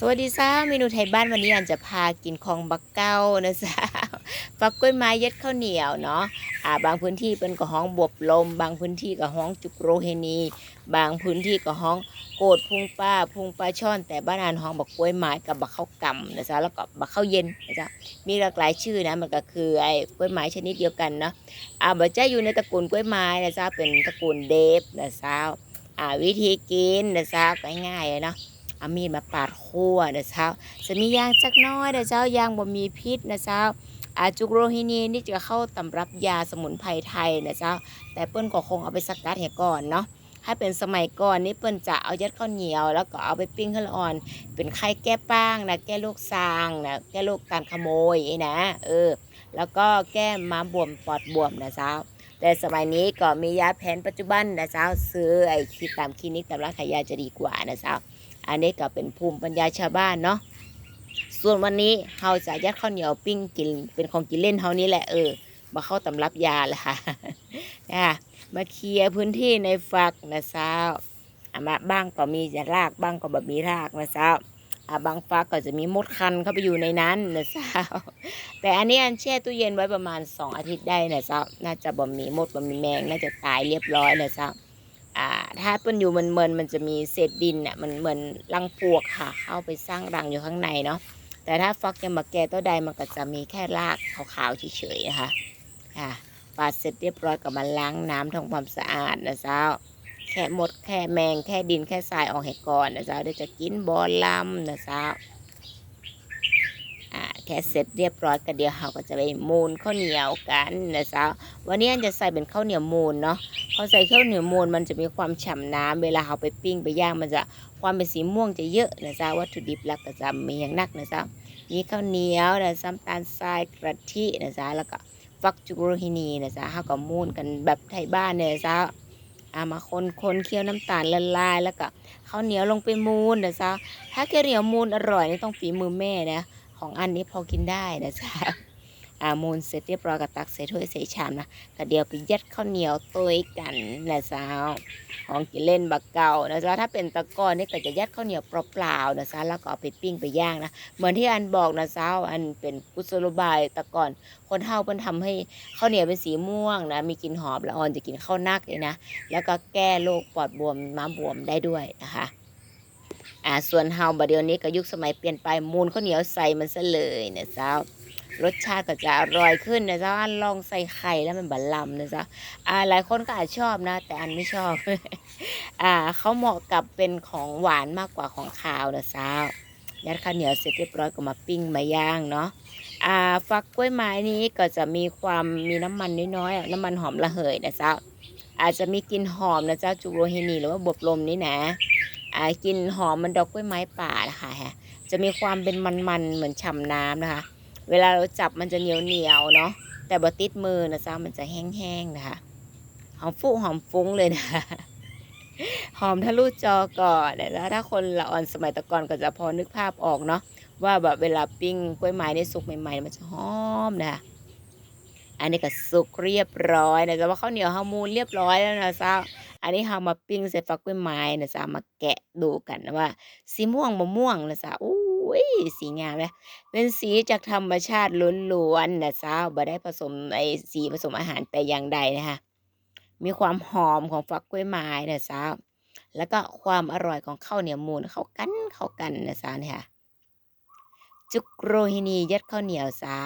สวัสดีจ้าเมนูไทยบ้านวันนี้อันจะพากินของบักเก้านะจ๊ะฟักกล้วยไม้ย็ดข้าวเหนียวเนาะอ่าบางพื้นที่เป็นกระห้องบวบลม บางพื้นที่ก็ห้องจุกโรเฮนี บางพื้นที่ก็ห้องโกดพุงป้าพุงปลาช่อน แต่บ้านอันห้องบักกล้วยไม้กับบักข้าวกำนะจ๊ะแล้วก็บักข้าวเย็นนะจ๊ะมีหลากหลายชื่อนะมันก็คือไอ้กล้วยไม้ชนิดเดียวกันเนาะอ่าบักจจะอยู่ในตระกูลกล้วยไม้นะจ๊ะเป็นตระกูลเดฟนะจ๊ะอ่าวิธีกินนะจ๊ะง่ายๆเลยเนาะ เอามีดมาปาดคั่วนะเจ้าจะมียางจักน้อยนะเจ้ายางบ่มีพิษนะเจ้าอาจุกโรฮินีนี่จะเข้าตำรับยาสมุนไพรไทยนะเจ้า แต่เปิ้นก็คงเอาไปสกัดให้ก่อนเนาะถ้าเป็นสมัยก่อนนี่เปิ้นจะเอายัดข้าวเหนียว แล้วก็เอาไปปิ้งให้ละอ่อน เป็นไข้แก้ป้างนะแก้โรคซางนะแก้โรคการขโมยนะ เออ แล้วก็แก้ม้าบวมปอดบวมนะเจ้าแต่สมัยนี้ก็มียาแผนปัจจุบันนะเจ้าซื้อไอ้ที่ตามคลินิกตามร้านขายยาจะดีกว่านะเจ้า อันนี้ก็เป็นภูมิปัญญาชาวบ้านเนาะส่วนวันนี้เราจะยัดข้าวเหนียวปิ้งกินเป็นของกินเล่นเท่านี้แหละเออมาเข้าตำรับยาละค่ะอะมาเคลียร์พื้นที่ในฝักนะสาวอะมาบ้างก็มีจะรากบ้างก็แบบมีรากนะสาวอะบางฟักก็จะมีมดคันเข้าไปอยู่ในนั้นนะสาวแต่อันนี้อันแช่ตู้เย็นไว้ประมาณสองอาทิตย์ได้นะสาวน่าจะบ่มีมดบ่มีแมงน่าจะตายเรียบร้อยนะสาว อ่าถ้าเป็นอยู่มันเมินมันจะมีเศษดินเนี่ยมันเหมือนรังปลวกค่ะเข้าไปสร้างรังอยู่ข้างในเนาะแต่ถ้าฟักยามาแกตัวใดมันก็จะมีแค่รากขาวๆเฉยๆนะคะค่ะปาดเสร็จเรียบร้อยก็มาล้างน้ำทำความสะอาดนะเจ้าแค่มดแค่แมงแค่ดินแค่ทรายออกให้ก่อนนะเจ้าเดี๋ยวจะกินบอลลำนะเจ้าอ่าแค่เสร็จเรียบร้อยก็เดี๋ยวเราก็จะไปมูนข้าวเหนียวกันนะเจ้าวันนี้อันจะใส่เป็นข้าวเหนียวมูนเนาะ อใส่ข้าวเหนียวมูนมันจะมีความฉ่ำน้ำเวลาเอาไปปิ้งไปย่างมันจะความเป็นสีม่วงจะเยอะนะจ๊ะวัตถุดิบหลักก็จะมีอย่างนักนะจ๊ะมีข้าวเหนียวนะซ้ำตาลทรายกะทินะจ๊ะแล้วก็ฟักจุกโรฮินีนะจ๊ะเขาก็มูนกันแบบไทยบ้านเนี่ยนะจ๊ะเอามาคนคนเคี่ยวน้ำตาลละลาย แล้วก็ข้าวเหนียวลงไปมูนนะจ๊ะถ้าข้าวเหนียวมูนอร่อยนี่ต้องฝีมือแม่นะของอันนี้พอกินได้นะจ๊ะ อามูนเสร็จเรียบร้อยก็ตักใส่ถ้วยใส่ชามนะก็เดี๋ยวไปยัดข้าวเหนียวตัวกันนะเจ้าของกินเล่นบักเก่านะเจ้าถ้าเป็นตะกอนนี่ก็จะยัดข้าวเหนียวเปล่าๆนะเจ้าแล้วก็เอาไปปิ้งไปย่างนะเหมือนที่อันบอกนะเจ้าอันเป็นกุศโลบายตะกอนคนเฒ่าเพิ่นทำให้ข้าวเหนียวเป็นสีม่วงนะมีกลิ่นหอมละอ่อนจะกินข้าวนักเลยนะแล้วก็แก้โรคปอดบวมม้ามบวมได้ด้วยนะคะอ่าส่วนเฮาบัดเดี๋ยวนี้ก็ยุคสมัยเปลี่ยนไปมูลข้าวเหนียวใส่มันซะเลยนะเจ้า รสชาติก็จะอร่อยขึ้นนะจ๊ะอันลองใส่ไข่แล้วมันบัลลำนะจ๊ะอ่าหลายคนก็อาจชอบนะ แต่อันไม่ชอบ อ่าเขาเหมาะกับเป็นของหวานมากกว่าของคาวนะจ๊ะยัดข้าวเหนียวเสร็จเรียบร้อยก็มาปิ้งมาย่างเนาะอ่าฟักกล้วยไม้นี้ก็จะมีความมีน้ำมันน้อยๆน้ำมันหอมระเหยนะจ๊ะอาจจะมีกลิ่นหอมนะจ๊ะจูโรฮินีหรือว่าบวบลมนี่นะอ่ากลิ่นหอมมันดอกกล้วยไม้ป่านะคะฮะจะมีความเป็นมันๆเหมือนฉ่ำน้ำนะคะ เวลาเราจับมันจะเหนียวเหนียวเนาะแต่บติดมือนะจ๊ะมันจะแห้งๆนะคะหอมฟุ้งหอมฟุ้งเลยนะหอมทะลุจอก่อนแล้วถ้าคนละอ่อนสมัยตะก่อนก็จะพอนึกภาพออกเนาะว่าแบบเวลาปิ้งกล้วยไม้ในสุกใหม่ๆมันจะหอมนะอันนี้ก็สุกเรียบร้อยนะจ๊ะว่าข้าวเหนียวฮาวมูนเรียบร้อยแล้วนะจ๊ะอันนี้เฮามาปิ้งใส่ฟักกล้วยไม้นะจ๊ะมาแกะดูกันนะว่าสีม่วงมะม่วงนะจ๊ะอุ้ ยสีงามเลยเป็นสีจากธรรมชาติล้วนๆนะเจ้าบ่ได้ผสมไอสีผสมอาหารแต่อย่างใดนะคะมีความหอมของฟักกล้วยไม้นะเจ้าแล้วก็ความอร่อยของข้าวเหนียวมูนเข้ากันเข้ากันนะเจ้าเนี่ยจุกโรฮินียัดข้าวเหนียวเจ้า